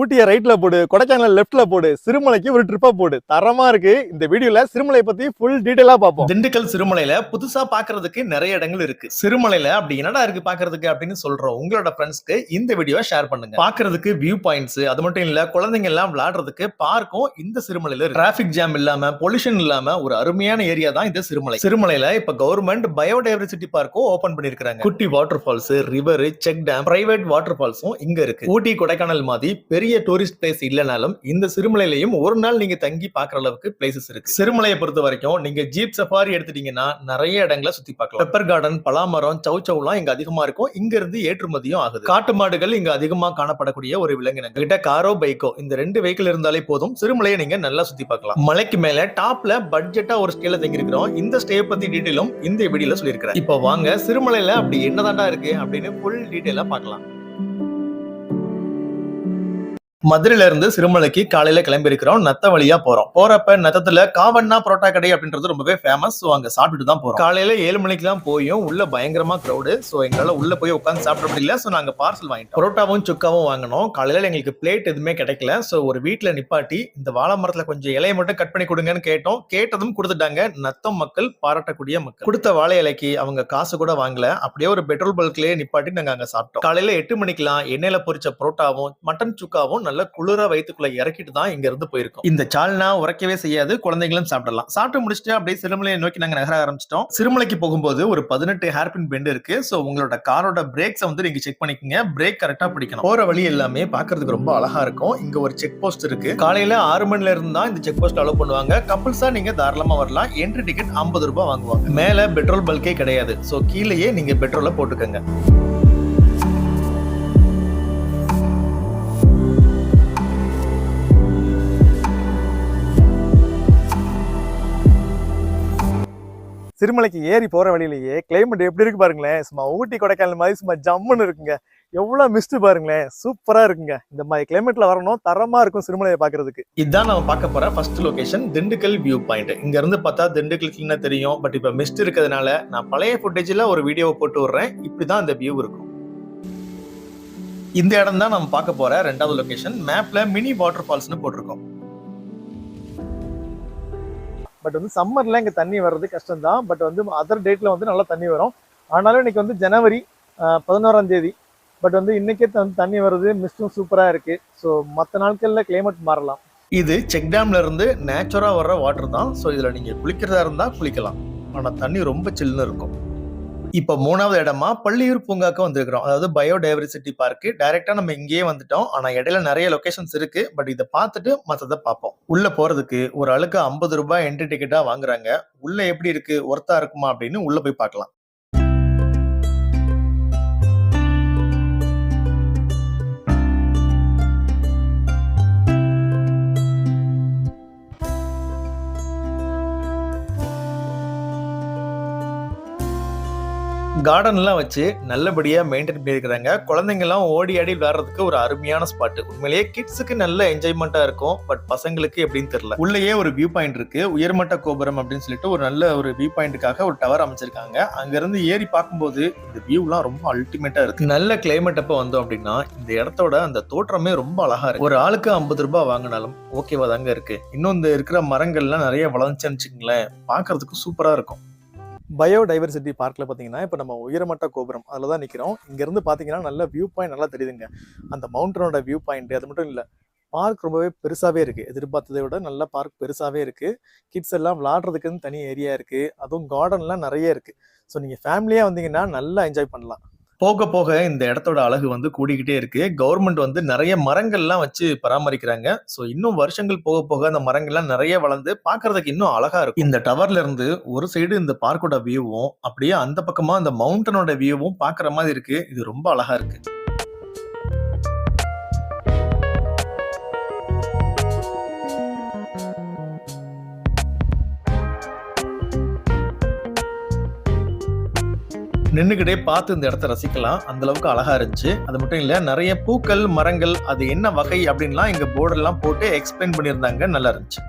ஊட்டியை ரைட்டில் போடு கொடைக்கானல் லெஃப்ட்டில் போடு சிறுமலைக்கு ஒரு ட்ரிப்பாக போடு. தரமாக இருக்குது இந்த வீடியோவில் சிறுமலை பற்றி ஃபுல் டீட்டெயிலாக பார்ப்போம். திண்டுக்கல் சிறுமலையில் புதுசாக பார்க்குறதுக்கு நிறைய இடங்கள் இருக்குது சிறுமலையில் அப்படி என்னடா இருக்குது பார்க்குறதுக்கு அப்படின்னு சொல்கிறோம் உங்களோட ஃப்ரெண்ட்ஸ்க்கு இந்த வீடியோவை ஷேர் பண்ணுங்க. பார்க்குறதுக்கு வியூ பாயிண்ட்ஸ் அது மட்டும் இல்லை குழந்தைங்க எல்லாம் விளையாடுறதுக்கு பார்க்கும் இந்த சிறுமலையில் டிராஃபிக் ஜாம் இல்லாமல் பொல்யூஷன் இல்லாமல் ஒரு அருமையான ஏரியா தான் இந்த சிறுமலை. சிறுமலையில் இப்போ கவர்மெண்ட் பயோடைவர்சிட்டி பார்க்கும் ஓப்பன் பண்ணியிருக்கிறாங்க. குட்டி water falls river check dam private water ஃபால்ஸும் இங்கே இருக்குது ஊட்டி கொடைக்கானல் மாதிரி பெரிய டூரிஸ்ட் பிளேஸ் இல்லைனாலும் இந்த சிறுமலையிலையும் ஒரு நாள் நீங்க தங்கி பாக்குற அளவுக்கு பிளேசஸ் இருக்கு. சிறுமலையை பொறுத்த வரைக்கும் நீங்க ஜீப் சஃபாரி எடுத்துட்டீங்கன்னா நிறைய இடங்களை சுத்தி பார்க்கலாம். பெப்பர் கார்டன் பலாமரம் சவு சௌலாம் இங்க அதிகமா இருக்கும். இங்க இருந்து ஏற்றுமதியும் ஆகுது. காட்டு மாடுகள் இங்க அதிகமா காணப்படக்கூடிய ஒரு விலங்கினம் கிட்ட காரோ பைக்கோ இந்த ரெண்டு வெஹிக்கிள் இருந்தாலே போதும். சிறுமலையை நீங்க நல்லா சுத்தி பார்க்கலாம். மலைக்கு மேல டாப்ல பட்ஜெட்டா ஒரு ஸ்டேல தங்கி இருக்கிறோம் இந்த ஸ்டே பத்தி டீட்டெயிலும் இந்த வீடியோல சொல்லியிருக்கிறேன். இப்போ வாங்க சிறுமலையில அப்படி என்னதாண்டா இருக்கு அப்படின்னு ஃபுல் டீட்டெயிலா பார்க்கலாம். மதுரையில இருந்து சிறுமலைக்கு காலையில கிளம்பி இருக்கிறோம் நத்த வழியா போறோம். போறப்ப நத்தத்துல காவண்ணா புரோட்டா கடை அப்படின்றது ரொம்பவே ஃபேமஸ் ஸோ அங்க சாப்பிட்டுட்டு தான் போறோம். காலையில ஏழு மணிக்கு தான் போயும். உள்ள பயங்கரமா க்ரௌடு ஸோ எங்களால உள்ள போய் உட்காந்து சாப்பிட முடியல. ஸோ நாங்க பார்சல் வாங்கிட்டோம். புரோட்டாவும் சுக்காவும் வாங்கினோம். காலையில எங்களுக்கு பிளேட் எதுவுமே கிடைக்கல. ஸோ ஒரு வீட்டுல நிப்பாட்டி இந்த வாழை மரத்துல கொஞ்சம் இலையை மட்டும் கட் பண்ணி கொடுங்கன்னு கேட்டோம். கேட்டதும் கொடுத்துட்டாங்க. நத்தம் மக்கள் பாராட்டக்கூடிய மக்கள். கொடுத்த வாழை இலைக்கு அவங்க காசு கூட வாங்கல. அப்படியே ஒரு பெட்ரோல் பல்க்லயே நிப்பாட்டி நாங்க அங்க சாப்பிட்டோம். காலையில எட்டு மணிக்கெல்லாம் எண்ணெயில பொரிச்ச புரோட்டாவும் மட்டன் சுக்காவும் நல்ல குளிர வயிற்றுக்குள்ள இறக்கிட்டு தான் இங்க இருந்து போயிருக்கோம். இந்த சால்னா உரைக்கவே செய்யாது குழந்தைகளும் சாப்பிடலாம். சாப்பிட்டு முடிச்சுட்டு அப்படியே சிறுமலையை நோக்கி நாங்க நகர ஆரம்பிச்சிட்டோம். சிறுமலைக்கு போகும்போது ஒரு பதினெட்டு ஹேர்பின் பெண்ட் இருக்கு. சோ உங்களோட காரோட பிரேக்ஸை வந்து நீங்க செக் பண்ணிக்கோங்க. பிரேக் கரெக்டா பிடிக்கணும். போற வழி எல்லாமே பாக்குறதுக்கு ரொம்ப அழகா இருக்கும். இங்க ஒரு செக் போஸ்ட் இருக்கு. காலையில ஆறு மணில இருந்து தான் இந்த செக் போஸ்ட் அலோவ் பண்ணுவாங்க. கப்பல்ஸா நீங்க தாராளமா வரலாம். என்ட்ரி டிக்கெட் ஐம்பது ரூபாய் வாங்குவாங்க. மேல பெட்ரோல் பல்கே கிடையாது. சோ கீழேயே நீங்க பெட்ரோலை போட்டுக்கங்க. சிறுமலைக்கு ஏறி போற வழியிலேயே கிளைமேட் எப்படி இருக்கு பாருங்களேன். சும்மா ஊட்டி கொடைக்கானல் மாதிரி சும்மா ஜம்முன்னு இருக்குங்க. எவ்வளவு மிஸ்ட் பாருங்களேன். சூப்பரா இருக்குங்க. இந்த மாதிரி கிளைமேட்ல வரணும். தரமா இருக்கும் சிறுமலையை பாக்குறதுக்கு இதுதான் நம்ம பார்க்க போற first location Dindigul view point இங்க இருந்து பார்த்தா திண்டுக்கல் கிளீனா தெரியும். பட் இப்ப மிஸ்ட் இருக்கிறதுனால நான் பழைய ஃபுட்டேஜ்ல ஒரு வீடியோவை போட்டு விடுறேன். இப்படிதான் இந்த வியூ இருக்கும். இந்த இடம் தான் நம்ம பார்க்க போற ரெண்டாவது லொகேஷன் மேப்ல மினி வாட்டர் ஃபால்ஸ்னு போட்டிருக்கோம். பட் வந்து சம்மர்ல இங்க தண்ணி வர்றது கஷ்டம் தான் பட் வந்து அதர் டேட்ல வந்து நல்லா தண்ணி வரும். ஆனாலும் இன்னைக்கு வந்து ஜனவரி பதினோராம் தேதி. பட் வந்து இன்னைக்கே தண்ணி- தண்ணி வருது மிஸ்டும் சூப்பரா இருக்கு. ஸோ மற்ற நாட்கள்ல கிளைமேட் மாறலாம். இது செக் டேம்ல இருந்து நேச்சுரா வர்ற வாட்டர் தான். ஸோ இதுல நீங்க குளிக்கிறதா இருந்தா குளிக்கலாம். ஆனா தண்ணி ரொம்ப சில்லுன்னு இருக்கும். இப்போ மூணாவது இடமா பள்ளியூர் பூங்காக்கு வந்திருக்கிறோம். அதாவது பயோடைவர்சிட்டி பார்க் டைரக்டா நம்ம இங்கேயே வந்துட்டோம். ஆனா இடையில நிறைய லொகேஷன்ஸ் இருக்கு. பட் இதை பார்த்துட்டு மற்றதை பார்ப்போம். உள்ள போறதுக்கு ஒரு ஆளுக்கு ஐம்பது ரூபாய் என்ட்ரி டிக்கெட்டா வாங்குறாங்க. உள்ள எப்படி இருக்கு? ஒர்த்தா இருக்குமா அப்படின்னு உள்ள போய் பார்க்கலாம். கார்டன்லாம் வச்சு நல்லபடியாக மெயின்டைன் பண்ணியிருக்கிறாங்க. குழந்தைங்கலாம் ஓடி ஆடி விளையாடுறதுக்கு ஒரு அருமையான ஸ்பாட் உண்மையிலேயே கிட்ஸுக்கு நல்ல என்ஜாய்மெண்ட்டாக இருக்கும். பட் பசங்களுக்கு எப்படின்னு தெரியல. உள்ளேயே ஒரு வியூ பாயிண்ட் இருக்கு. உயர்மட்ட கோபுரம் அப்படின்னு சொல்லிட்டு ஒரு நல்ல ஒரு வியூ பாயிண்ட்டுக்காக ஒரு டவர் அமைச்சிருக்காங்க. அங்கேருந்து ஏறி பார்க்கும்போது இந்த வியூலாம் ரொம்ப அல்டிமேட்டாக இருக்கு. நல்ல கிளைமேட் அப்போ வந்தோம் அப்படின்னா இந்த இடத்தோட அந்த தோற்றமே ரொம்ப அழகா இருக்கு. ஒரு ஆளுக்கு ஐம்பது ரூபாய் வாங்கினாலும் ஓகேவா தாங்க இருக்கு. இன்னும் இந்த இருக்கிற மரங்கள்லாம் நிறைய வளர்ந்துச்சுன்னு வச்சுங்களேன் பார்க்கிறதுக்கு சூப்பராக இருக்கும். பயோடைவர்சிட்டி பார்க்கில் பார்த்தீங்கன்னா இப்போ நம்ம உயரமட்ட கோபுரம் அதில் தான் நிற்கிறோம் இங்கேருந்து பார்த்தீங்கன்னா நல்ல வியூ பாயிண்ட் நல்லா தெரியுதுங்க. அந்த மவுண்டனோட வியூ பாயிண்ட் அது மட்டும் இல்லை பார்க் ரொம்பவே பெருசாகவே இருக்குது எதிர்பார்த்ததை விட நல்ல பார்க் பெருசாகவே இருக்குது கிட்ஸ் எல்லாம் விளாட்றதுக்குன்னு தனி ஏரியா இருக்குது அதுவும் கார்டன்லாம் நிறைய இருக்குது ஸோ நீங்கள் ஃபேமிலியாக வந்தீங்கன்னா நல்லா என்ஜாய் பண்ணலாம். போக போக இந்த இடத்தோட அழகு வந்து கூடிக்கிட்டே இருக்கு. கவர்மெண்ட் வந்து நிறைய மரங்கள்லாம் வச்சு பராமரிக்கிறாங்க. ஸோ இன்னும் வருஷங்கள் போக போக அந்த மரங்கள்லாம் நிறைய வளர்ந்து பார்க்கறதுக்கு இன்னும் அழகா இருக்கும். இந்த டவர்ல இருந்து ஒரு சைடு இந்த பார்க்கோட வியூவும் அப்படியே அந்த பக்கமா அந்த மவுண்டனோட வியூவும் பார்க்குற மாதிரி இருக்கு. இது ரொம்ப அழகா இருக்கு. நின்றுக்கிட்டே பார்த்து இந்த இடத்த ரசிக்கலாம். அந்த அளவுக்கு அழகா இருந்துச்சு. அது மட்டும் இல்ல நிறைய பூக்கள் மரங்கள் அது என்ன வகை அப்படின்லாம் இங்க போர்டெல்லாம் போட்டு எக்ஸ்பிளைன் பண்ணியிருந்தாங்க. நல்லா இருந்துச்சு.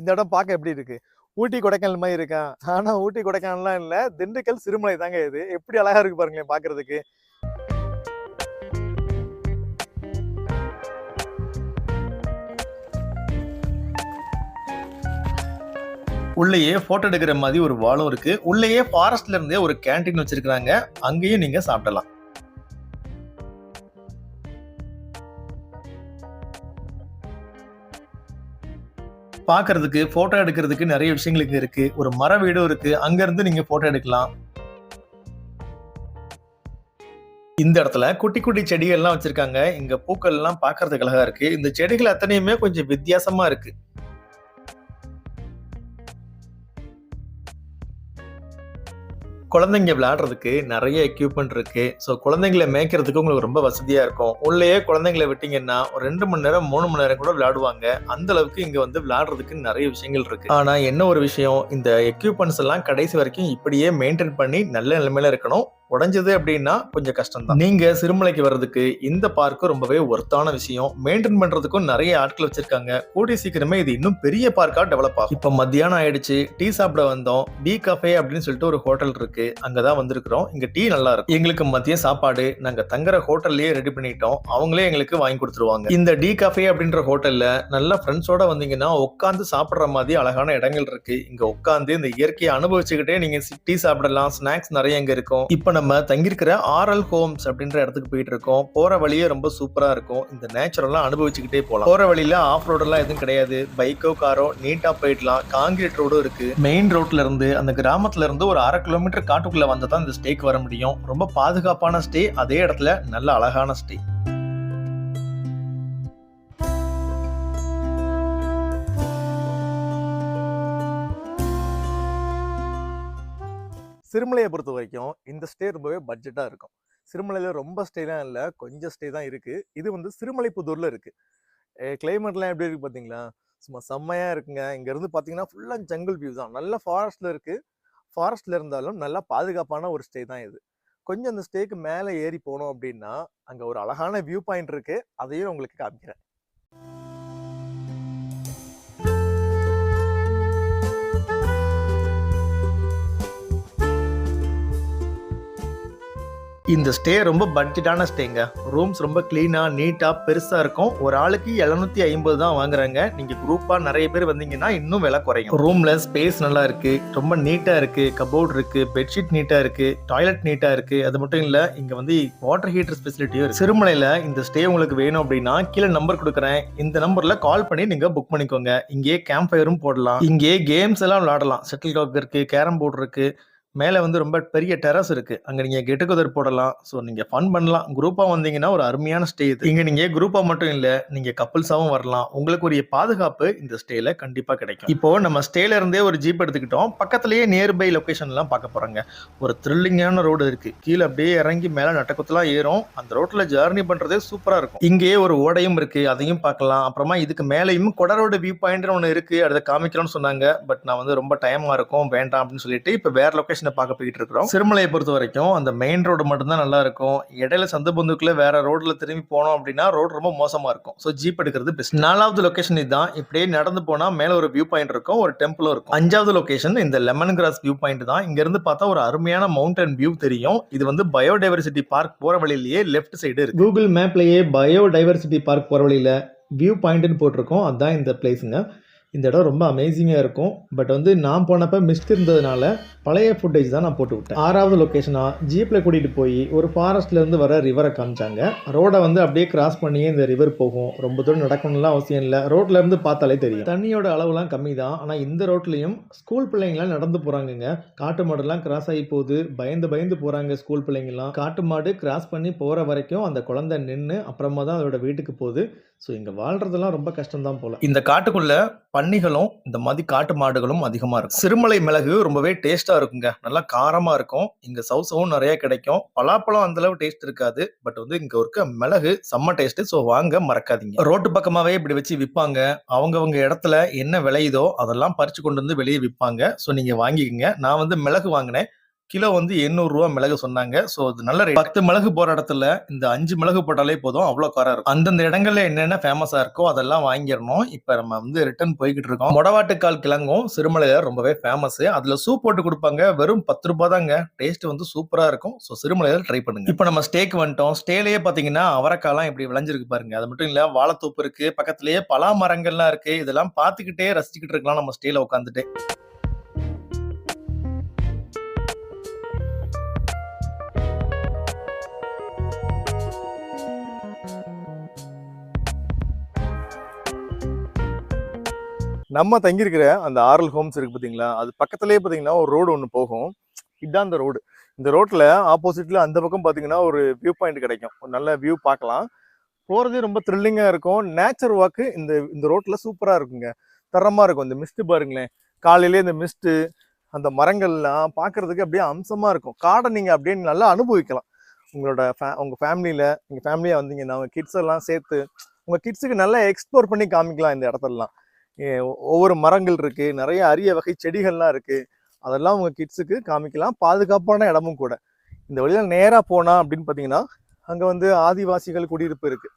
இந்த இடம் பார்க்க எப்படி இருக்கு? ஊட்டி கொடைக்கானல் மாதிரி இருக்கான் ஆனா ஊட்டி கொடைக்கானல்லாம் இல்ல திண்டுக்கல் சிறுமலை தாங்க இது. எப்படி அழகா இருக்கு பாருங்களேன் பாக்குறதுக்கு உள்ளேயே போட்டோ எடுக்கிற மாதிரி ஒரு வாலும் இருக்கு. உள்ளேயே ஃபாரஸ்ட்ல இருந்தே ஒரு கேண்டீன் வச்சிருக்காங்க அங்கேயும் நீங்க சாப்பிடலாம். பார்க்கறதுக்கு போட்டோ எடுக்கிறதுக்கு நிறைய விஷயங்களுக்கு இருக்கு. ஒரு மர வீடும் இருக்கு. அங்க இருந்து நீங்க போட்டோ எடுக்கலாம். இந்த இடத்துல குட்டி குட்டி செடிகள்லாம் வச்சிருக்காங்க. இங்க பூக்கள் எல்லாம் பார்க்கிறதுக்கு அழகா இருக்கு. இந்த செடிகள் அத்தனையுமே கொஞ்சம் வித்தியாசமா இருக்கு. குழந்தைங்க விளையாடுறதுக்கு நிறைய எக்யூப்மெண்ட் இருக்குது ஸோ குழந்தைங்களை மேய்க்கிறதுக்கு உங்களுக்கு ரொம்ப வசதியாக இருக்கும். உள்ளேயே குழந்தைங்களை விட்டிங்கன்னா ஒரு ரெண்டு மணி நேரம் மூணு மணி நேரம் கூட விளையாடுவாங்க. அந்த அளவுக்கு இங்கே வந்து விளையாடுறதுக்கு நிறைய விஷயங்கள் இருக்குது ஆனால் என்ன ஒரு விஷயம்? இந்த எக்யூப்மெண்ட்ஸ் எல்லாம் கடைசி வரைக்கும் இப்படியே மெயின்டைன் பண்ணி நல்ல நிலைமையில இருக்கணும். உடைஞ்சது அப்படின்னா கொஞ்சம் கஷ்டம் தான் நீங்க சிறுமலைக்கு வர்றதுக்கு இந்த பார்க்கு ரொம்பவே ஒர்த்தான விஷயம். மெயின்டைன் பண்றதுக்கும் நிறைய ஆட்கள் வச்சிருக்காங்க. கூடிய சீக்கிரமே இது இன்னும் பெரிய பார்க்கா டெவலப் ஆகும். இப்ப மத்தியானம் ஆயிடுச்சு டீ சாப்பிட வந்தோம். டீ கஃபே அப்படின்னு சொல்லிட்டு ஒரு ஹோட்டல் இருக்கு. அங்கதான் வந்திருக்கிறோம். இங்க டீ நல்லா இருக்கும். எங்களுக்கு மதிய சாப்பாடு நாங்க தங்குற ஹோட்டல்லயே ரெடி பண்ணிட்டோம். அவங்களே எங்களுக்கு வாங்கி கொடுத்துருவாங்க. இந்த டீ கஃபே அப்படின்ற ஹோட்டல்ல நல்ல ஃப்ரெண்ட்ஸோட வந்தீங்கன்னா உட்காந்து சாப்பிடுற மாதிரி அழகான இடங்கள் இருக்கு. இங்க உட்காந்து இந்த இயற்கையை அனுபவிச்சுக்கிட்டே நீங்க டீ சாப்பிடலாம். ஸ்நாக்ஸ் நிறைய இங்க இருக்கும். இப்ப நம்ம நம்ம தங்கியிருக்கிற ஆர்எல் ஹோம்ஸ் அப்படின்ற இடத்துக்கு போயிட்டு இருக்கோம் போகிற வழியே ரொம்ப சூப்பராக இருக்கும். இந்த நேச்சுரல்லாம் அனுபவிச்சுக்கிட்டே போகலாம் போகிற வழியில் ஆஃப் ரோடெல்லாம் எதுவும் கிடையாது. பைக்கோ காரோ நீட்டாக போயிடலாம். காங்கிரீட் ரோடும் இருக்கு. மெயின் ரோட்ல இருந்து அந்த கிராமத்துல இருந்து ஒரு அரை கிலோமீட்டர் காட்டுக்குள்ளே வந்தால் தான் இந்த ஸ்டேக்கு வர முடியும். ரொம்ப பாதுகாப்பான ஸ்டே அதே இடத்துல நல்ல அழகான ஸ்டே சிறுமலையை பொறுத்த வரைக்கும் இந்த ஸ்டே ரொம்பவே பட்ஜெட்டாக இருக்கும். சிறுமலையில் ரொம்ப ஸ்டேலாம் இல்லை கொஞ்சம் ஸ்டே தான் இருக்குது இது வந்து சிறுமலைப்புதூரில் இருக்குது கிளைமேட்லாம் எப்படி இருக்குது பார்த்தீங்களா சும்மா செம்மையாக இருக்குங்க. இங்கேருந்து பார்த்தீங்கன்னா ஃபுல்லாக ஜங்கிள் வியூ தான். நல்ல ஃபாரஸ்ட்டில் இருக்குது ஃபாரஸ்ட்டில் இருந்தாலும் நல்லா பாதுகாப்பான ஒரு ஸ்டே தான் இது. கொஞ்சம் அந்த ஸ்டேக்கு மேலே ஏறி போனோம் அப்படின்னா அங்கே ஒரு அழகான வியூ பாயிண்ட் இருக்குது அதையும் உங்களுக்கு காமிக்கிறேன். இந்த ஸ்டே ரொம்ப பட்ஜெட்டான ஸ்டேங்க ரூம்ஸ் ரொம்ப க்ளீனாக நீட்டாக பெருசாக இருக்கும். ஒரு ஆளுக்கு எழுநூத்தி ஐம்பது தான் வாங்குறாங்க. நீங்கள் குரூப்பாக நிறைய பேர் வந்தீங்கன்னா இன்னும் விலை குறையும். ரூமில் ஸ்பேஸ் நல்லா இருக்குது ரொம்ப நீட்டாக இருக்குது கபோர்ட் இருக்குது பெட்ஷீட் நீட்டாக இருக்குது டாய்லெட் நீட்டாக இருக்குது அது மட்டும் இல்லை இங்கே வந்து வாட்டர் ஹீட்டர் ஃபெசிலிட்டியும் இருக்குது சிறுமலையில் இந்த ஸ்டே உங்களுக்கு வேணும் அப்படின்னா கீழே நம்பர் கொடுக்குறேன். இந்த நம்பரில் கால் பண்ணி நீங்கள் புக் பண்ணிக்கோங்க. இங்கேயே கேம்ப் ஃபயரும் போடலாம். இங்கேயே கேம்ஸ் எல்லாம் விளாடலாம் செட்டில் காக் இருக்குது கேரம் போர்டு இருக்குது மேலே வந்து ரொம்ப பெரிய டெரஸ் இருக்கு. அங்கே நீங்கள் கெட்டுக்குதர் போடலாம். ஸோ நீங்கள் ஃபன் பண்ணலாம். குரூப்பாக வந்தீங்கன்னா ஒரு அருமையான ஸ்டே இது. இங்கே நீங்கள் குரூப்பாக மட்டும் இல்லை நீங்கள் கப்புல்ஸாகவும் வரலாம். உங்களுக்கு பாதுகாப்பு இந்த ஸ்டேல கண்டிப்பாக கிடைக்கும். இப்போ நம்ம ஸ்டேல இருந்தே ஒரு ஜீப் எடுத்துக்கிட்டோம். பக்கத்துலேயே நியர்பை லொக்கேஷன்லாம் பார்க்க போகிறாங்க ஒரு த்ரில்லிங்கான ரோடு இருக்குது கீழே அப்படியே இறங்கி மேலே நட்டக்குத்தலாம் ஏறும். அந்த ரோட்டில் ஜேர்னி பண்ணுறதே சூப்பராக இருக்கும். இங்கேயே ஒரு ஓடையும் இருக்குது அதையும் பார்க்கலாம். அப்புறமா இதுக்கு மேலேயும் கொடரோட வியூ பாயிண்ட்னு ஒன்று இருக்குது அதை காமிக்கலாம்னு சொன்னாங்க. பட் நான் வந்து ரொம்ப டைமாக இருக்கும். வேண்டாம் அப்படின்னு சொல்லிட்டு இப்போ வேறு லொக்கேஷன் லொகேஷனை பார்க்க போயிட்டு இருக்கிறோம். சிறுமலையை பொறுத்த வரைக்கும் அந்த மெயின் ரோடு மட்டும்தான் நல்லா இருக்கும். இடையில சந்த பந்துக்குள்ள வேற ரோட்ல திரும்பி போனோம் அப்படின்னா ரோடு ரொம்ப மோசமா இருக்கும். ஸோ ஜீப் எடுக்கிறது பெஸ்ட் நாலாவது லொகேஷன் இதுதான். இப்படியே நடந்து போனா மேல ஒரு வியூ பாயிண்ட் இருக்கும் ஒரு டெம்பிளும் இருக்கும். அஞ்சாவது லொகேஷன் இந்த லெமன் கிராஸ் வியூ பாயிண்ட் தான். இங்க இருந்து பார்த்தா ஒரு அருமையான மவுண்டன் வியூ தெரியும். இது வந்து பயோடைவர்சிட்டி பார்க் போற வழியிலேயே லெஃப்ட் சைடு இருக்கு. கூகுள் மேப்லயே பயோடைவர்சிட்டி பார்க் போற வழியில வியூ பாயிண்ட்னு போட்டிருக்கோம். அதுதான் இந்த பிளேஸுங்க இந்த இடம் ரொம்ப அமேசிங்காக இருக்கும். பட் வந்து நான் போனப்போ மிஸ்ட் இருந்ததுனால பழைய ஃபுட்டேஜ் தான் நான் போட்டு விட்டேன். ஆறாவது லொக்கேஷனாக ஜீப்பில் கூட்டிகிட்டு போய் ஒரு ஃபாரஸ்ட்லேருந்து வர ரிவரை காமிச்சாங்க. ரோடை வந்து அப்படியே கிராஸ் பண்ணியே இந்த ரிவர் போகும். ரொம்ப தூரம் நடக்கணும்லாம் அவசியம் இல்லை. ரோட்லேருந்து பார்த்தாலே தெரியும். தண்ணியோட அளவுலாம் கம்மி தான் ஆனால் இந்த ரோட்லையும் ஸ்கூல் பிள்ளைங்களாம் நடந்து போகிறாங்கங்க காட்டு மாடுலாம் கிராஸ் ஆகி போகுது. பயந்து பயந்து போகிறாங்க ஸ்கூல் பிள்ளைங்களாம். காட்டு மாடு கிராஸ் பண்ணி போகிற வரைக்கும் அந்த குழந்தை நின்று அப்புறமா தான் அதோட வீட்டுக்கு போகுது. ஸோ இங்கே வாழ்றதெல்லாம் ரொம்ப கஷ்டம் தான் போல. இந்த காட்டுக்குள்ள பன்னிகளும் இந்த மாதிரி காட்டு மாடுகளும் அதிகமாக இருக்கும். சிறுமலை மிளகு ரொம்பவே டேஸ்ட்டாக இருக்குங்க. நல்லா காரமாக இருக்கும். இங்கே சவுசவும் நிறைய கிடைக்கும். பலாப்பழம் அந்த அளவு டேஸ்ட் இருக்காது. பட் வந்து இங்கே இருக்க மிளகு செம்ம டேஸ்ட்டு ஸோ வாங்க மறக்காதீங்க. ரோட்டு பக்கமாகவே இப்படி வச்சு விற்பாங்க அவங்கவுங்க இடத்துல என்ன விளையுதோ அதெல்லாம் பறித்து கொண்டு வந்து வெளியே விற்பாங்க ஸோ நீங்கள் வாங்கிக்கோங்க. நான் வந்து மிளகு வாங்கினேன். கிலோ வந்து எண்ணூறுரூவா மிளகு சொன்னாங்க. ஸோ அது நல்ல ரேட் பத்து மிளகு போகிற இடத்துல இந்த அஞ்சு மிளகு போட்டாலே போதும். அவ்வளோ குறை இருக்கும். அந்தந்த இடங்கள்ல என்னென்ன ஃபேமஸாக இருக்கோ அதெல்லாம் வாங்கிடணும். இப்போ நம்ம வந்து ரிட்டர்ன் போய்கிட்டு இருக்கோம். மொடவாட்டுக்கால் கிழங்கும் சிறுமலையில் ரொம்பவே ஃபேமஸ் அதில் சூப் போட்டு கொடுப்பாங்க. வெறும் பத்து ரூபா தாங்க. டேஸ்ட் வந்து சூப்பராக இருக்கும். ஸோ சிறுமலையில் ட்ரை பண்ணுங்க. இப்போ நம்ம ஸ்டேக்கு வந்துட்டோம். ஸ்டேலேயே பார்த்தீங்கன்னா அவரைக்காலாம் இப்படி விளைஞ்சிருக்கு பாருங்க. அது மட்டும் இல்லை வாழைத்தோப்பு இருக்கு. பக்கத்துலேயே பலா மரங்கள்லாம் இருக்கு. இதெல்லாம் பார்த்துக்கிட்டே ரசிச்சுக்கிட்டு இருக்கலாம் நம்ம ஸ்டேல உட்காந்துட்டு நம்ம தங்கியிருக்கிற அந்த ஆரல் ஹோம்ஸ் இருக்கு பார்த்தீங்களா? அது பக்கத்துலேயே பார்த்தீங்கன்னா ஒரு ரோடு ஒன்று போகும். இதுதான் அந்த ரோடு. இந்த ரோட்டில் ஆப்போசிட்டில் அந்த பக்கம் பார்த்தீங்கன்னா ஒரு வியூ பாயிண்ட் கிடைக்கும். ஒரு நல்ல வியூ பார்க்கலாம். போகிறதே ரொம்ப த்ரில்லிங்காக இருக்கும். நேச்சர் வாக்கு இந்த இந்த ரோட்டில் சூப்பராக இருக்குங்க. தரமாக இருக்கும். இந்த மிஸ்ட்டு பாருங்களேன். காலையிலே இந்த மிஸ்ட்டு அந்த மரங்கள்லாம் பார்க்குறதுக்கு அப்படியே அம்சமாக இருக்கும். காடை நீங்கள் அப்படியே நல்லா அனுபவிக்கலாம். உங்களோட ஃபே உங்கள் ஃபேமிலியில் நீங்கள் ஃபேமிலியாக வந்தீங்கன்னா உங்கள் கிட்ஸ் எல்லாம் சேர்த்து உங்கள் கிட்ஸுக்கு நல்லா எக்ஸ்ப்ளோர் பண்ணி காமிக்கலாம் இந்த இடத்துலலாம். ஒவ்வொரு மரங்கள் இருக்குது நிறைய அரிய வகை செடிகள்லாம் இருக்குது அதெல்லாம் உங்கள் கிட்ஸுக்கு காமிக்கலாம். பாதுகாப்பான இடமும் கூட. இந்த வழியில் நேராக போனால் அப்படின்னு பார்த்தீங்கன்னா அங்கே வந்து ஆதிவாசிகள் குடியிருப்பு இருக்குது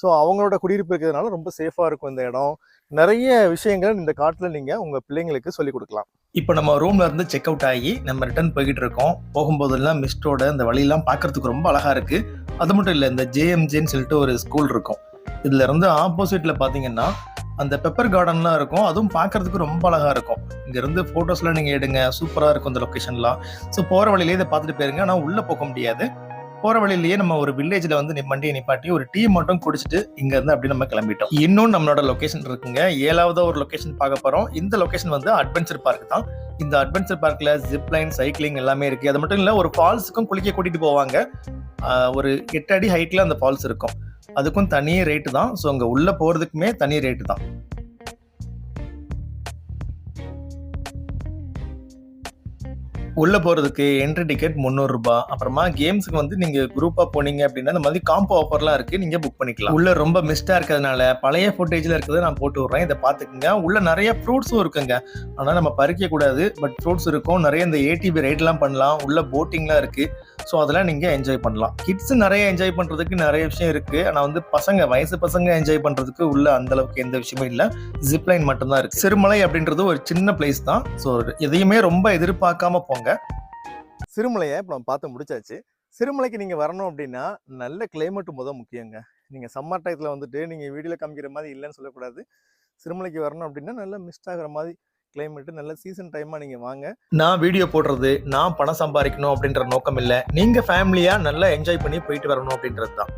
ஸோ அவங்களோட குடியிருப்பு இருக்கிறதுனால ரொம்ப சேஃபாக இருக்கும் இந்த இடம். நிறைய விஷயங்கள் இந்த காட்டில் நீங்கள் உங்கள் பிள்ளைங்களுக்கு சொல்லிக் கொடுக்கலாம். இப்போ நம்ம ரூம்ல இருந்து செக் அவுட் ஆகி நம்ம ரிட்டர்ன் போய்கிட்டு இருக்கோம். போகும்போதெல்லாம் மிஸ்டோட இந்த வழியெல்லாம் பார்க்கறதுக்கு ரொம்ப அழகா இருக்கு. அது மட்டும் இல்லை இந்த ஜேஎம்ஜேன்னு சொல்லிட்டு ஒரு ஸ்கூல் இருக்கும். இதுல இருந்து ஆப்போசிட்ல பாத்தீங்கன்னா அந்த பெப்பர் கார்டன்லாம் இருக்கும். அதுவும் பார்க்கறதுக்கு ரொம்ப அழகாக இருக்கும். இங்கேருந்து ஃபோட்டோஸ்லாம் நீங்கள் எடுங்க. சூப்பராக இருக்கும் இந்த லொக்கேஷன்லாம் ஸோ போகிற வழியிலே இதை பார்த்துட்டு போயிருங்க. ஆனால் உள்ளே போக முடியாது. போற வழியிலேயே நம்ம ஒரு வில்லேஜ்ல வந்து வண்டியை நிப்பாட்டி ஒரு டீ மட்டும் குடிச்சிட்டு இங்க இருந்து அப்படி நம்ம கிளம்பிட்டோம். இன்னும் நம்மளோட லொகேஷன் இருக்குங்க. ஏழாவதாக ஒரு லொகேஷன் பார்க்க போறோம். இந்த லொகேஷன் வந்து அட்வென்ச்சர் பார்க் தான். இந்த அட்வென்ச்சர் பார்க்ல ஜிப் லைன் சைக்கிளிங் எல்லாமே இருக்கு. அது மட்டும் இல்ல ஒரு ஃபால்ஸுக்கும் குளிக்க கூட்டிட்டு போவாங்க. ஒரு எட்டு அடி ஹைட்ல அந்த ஃபால்ஸ் இருக்கும். அதுக்கும் தனி ரேட்டு தான். ஸோ அங்கே உள்ளே போகிறதுக்குமே தனி ரேட்டு தான். உள்ள போறதுக்கு என்ட்ரி டிக்கெட் முந்நூறு ரூபாய் அப்புறமா கேம்ஸ்க்கு வந்து நீங்க குரூப்பா போனீங்க அப்படின்னா இந்த மாதிரி காம்போ ஆஃபர்லாம் இருக்கு. நீங்க புக் பண்ணிக்கலாம். உள்ள ரொம்ப மிஸ்டா இருக்கிறதுனால பழைய ஃபுட்டேஜ்ல இருக்கிறத நான் போட்டு விடுறேன். இதை பாத்துக்கோங்க உள்ள நிறைய ஃப்ரூட்ஸும் இருக்குங்க. ஆனா நம்ம பறிக்க கூடாது. பட் ஃப்ரூட்ஸ் இருக்கும். நிறைய இந்த ஏடிபி ரைட்லாம் பண்ணலாம். உள்ள போட்டிங்லாம் இருக்கு. ஸோ அதெல்லாம் நீங்க என்ஜாய் பண்ணலாம். கிட்ஸ் நிறைய என்ஜாய் பண்றதுக்கு நிறைய விஷயம் இருக்கு. ஆனா வந்து பசங்க வயசு பசங்க என்ஜாய் பண்றதுக்கு உள்ள அந்த அளவுக்கு எந்த விஷயமும் இல்லை. ஜிப்லைன் மட்டும்தான் இருக்கு. சிறுமலை அப்படின்றது ஒரு சின்ன பிளேஸ் தான். ஸோ எதையுமே ரொம்ப எதிர்பார்க்காம போங்க. சிறுமலையை இப்போ நம்ம பார்த்து முடிச்சாச்சு. சிறுமலைக்கு நீங்கள் வரணும் அப்படின்னா நல்ல கிளைமேட்டு முத முக்கியங்க. நீங்கள் சம்மர் டயத்தில் வந்துட்டு நீங்கள் வீடியோவில் காமிக்கிற மாதிரி இல்லைன்னு சொல்லக்கூடாது. சிறுமலைக்கு வரணும் அப்படின்னா நல்ல மிஸ்ட் ஆகிற மாதிரி கிளைமேட்டு நல்ல சீசன் டைமாக நீங்கள் வாங்க. நான் வீடியோ போடுறது நான் பணம் சம்பாதிக்கணும் அப்படின்ற நோக்கம் இல்லை. நீங்கள் ஃபேமிலியாக நல்லா என்ஜாய் பண்ணி போயிட்டு வரணும் அப்படின்றது தான்.